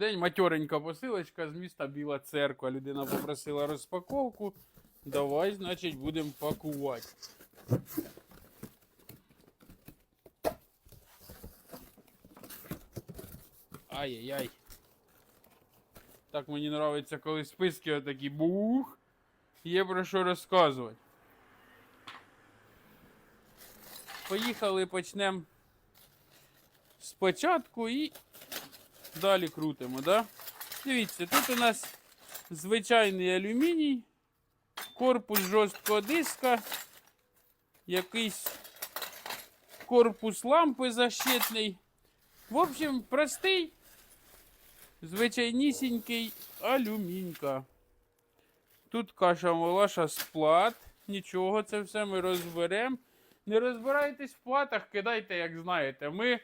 день. Матьоренька посилочка з міста Біла Церква. Людина попросила розпаковку. Давай, значить, будемо пакувати. Ай-яй-яй. Так мені подобається, коли списки отакі бух. Є про що розказувати. Поїхали, почнемо спочатку і далі крутимо, да? Дивіться, тут у нас звичайний алюміній, корпус жорсткого диска, якийсь корпус лампи защитний. В общем, простий, звичайнісінький алюмінька. Тут каша малаша з плат. Нічого, це все ми розберемо. Не розбирайтесь в платах, кидайте, як знаєте. Ми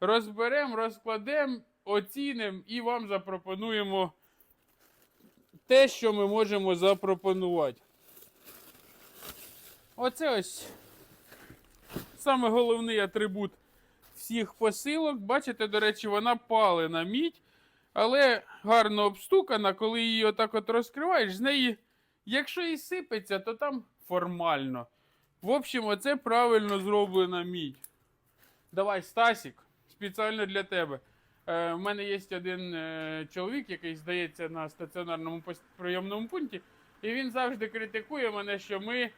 розберемо, розкладемо, оцінимо і вам запропонуємо те, що ми можемо запропонувати. Оце ось саме головний атрибут всіх посилок. Бачите, до речі, вона палена мідь, але гарно обстукана, коли її отак от розкриваєш, з неї, якщо і сипеться, то там формально. В общем, оце правильно зроблена мідь. Давай, Стасік, спеціально для тебе. Е, У мене є один е, чоловік, який здається на стаціонарному прийомному пункті, і він завжди критикує мене, що ми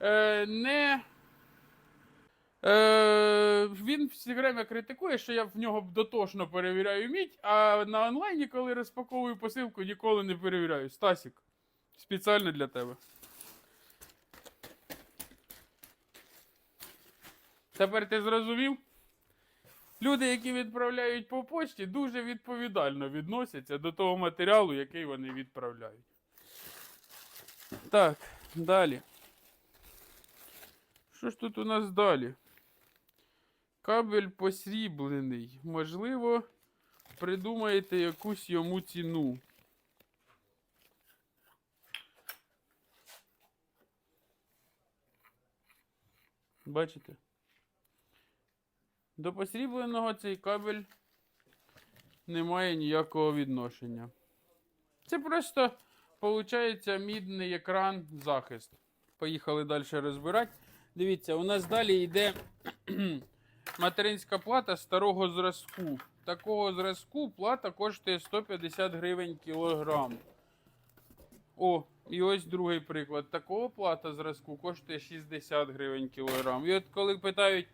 е, не. Е, він все время критикує, що я в нього дотошно перевіряю мідь, а на онлайні, коли розпаковую посилку, ніколи не перевіряю. Стасік, спеціально для тебе. Тепер ти зрозумів? Люди, які відправляють по почті, дуже відповідально відносяться до того матеріалу, який вони відправляють. Так, далі. Що ж тут у нас далі? Кабель посріблений. Можливо, придумаєте якусь йому ціну. Бачите? До посрібленого цей кабель не має ніякого відношення. Це просто, виходить, мідний екран захист. Поїхали далі розбирати. Дивіться, у нас далі йде материнська плата старого зразку. Такого зразку плата коштує 150 гривень кілограм. О, і ось другий приклад. Такого плата зразку коштує 60 гривень кілограм. І от коли питають,